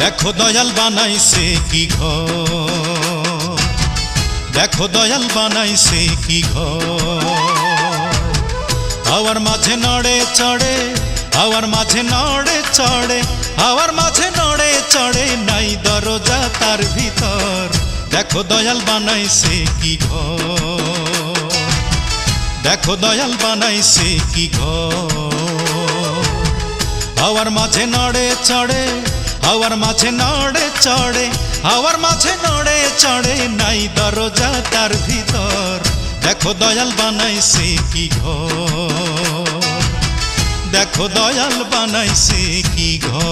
দেখো দয়াল বানাইছে কি ঘর। দেখো দয়াল বানাইছে কি ঘর। হাওয়ার মাঝে নড়ে চড়ে, হাওয়ার মাঝে নড়ে চড়ে, হাওয়ার মাঝে নড়ে চড়ে নাই দরজা তার ভিতর। দেখো দয়াল বানাইছে কি ঘর। দেখো দয়াল বানাইছে কি ঘর। হাওয়ার মাঝে নড়ে চড়ে হাওয়ার মাঝে নড়ে চড়ে, হাওয়ার মাঝে নড়ে চড়ে, নাই দরজা তার ভিতর। দেখো দয়াল বানাইছে কি ঘর। দেখো দয়াল বানাইছে কি ঘর।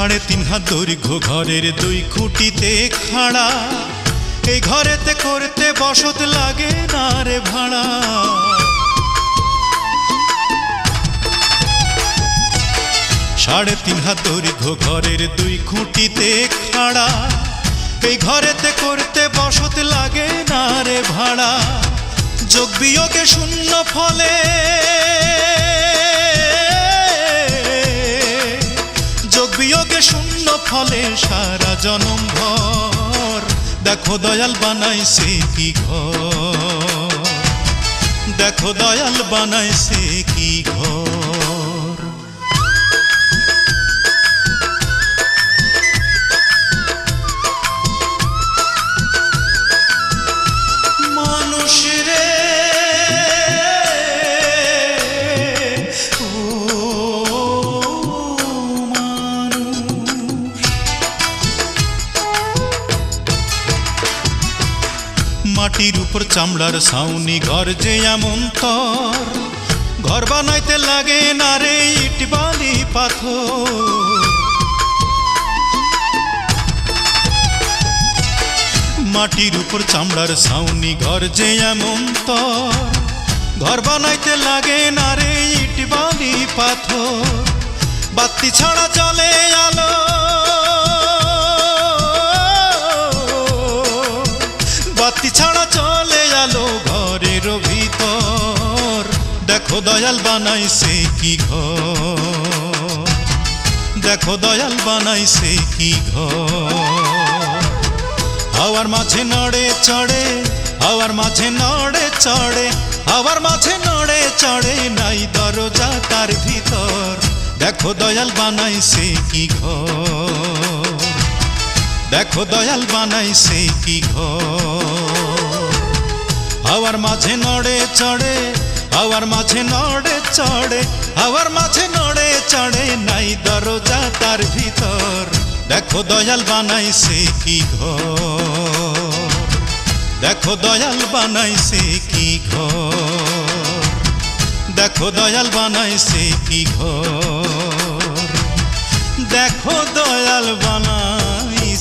সাড়ে তিন হাত দৈর্ঘ্য, ঘরের দুই খুঁটিতে খাড়া। এই ঘরেতে করতে বসত লাগে না রে ভাড়া। সাড়ে তিন হাত দৈর্ঘ্য, ঘরের দুই খুঁটিতে খাড়া। এই ঘরেতে করতে বসত লাগে না রে ভাড়া। যোগ বিয়োগে শূন্য ফলে বিয়োগে শূন্য ফলে সারা জনম ভর। দেখো দয়াল বানাইছে কি ঘর। দেখো দয়াল বানাইছে কি ঘর। মাটির উপর চামড়ার ছাউনি, ঘর যে এমন তর। ঘর বানাইতে লাগে না রে ইট বালি পাথর। মাটির উপর চামড়ার ছাউনি, ঘর যে এমন তর। ঘর বানাইতে লাগে না রে ইট বালি পাথর। বাতি ছাড়া চলে আলো। বাতি ছাড়া চলে আলো ঘরের ভিতর। দেখো দয়াল বানাইছে কি ঘর। দেখো দয়াল বানাইছে কি ঘর। হাওয়ার মাঝে নড়ে চড়ে, হাওয়ার মাঝে নড়ে চড়ে, হাওয়ার মাঝে নড়ে চড়ে নাই দরজা তার ভিতর। দেখো দয়াল বানাইছে কি ঘর। দেখো দয়াল বানাইছে কি ঘর। মাঝে নড়ে চড়ে, হাওয়ার মাঝে নড়ে চড়ে, হাওয়ার মাঝে নড়ে চড়ে, নাই দরজা তার ভিতর। দেখো দয়াল বানাইছে কি ঘর। দেখো দয়াল বানাইছে কি ঘর। দেখো দয়াল বানাইছে কি ঘর। দেখো দয়াল বানাই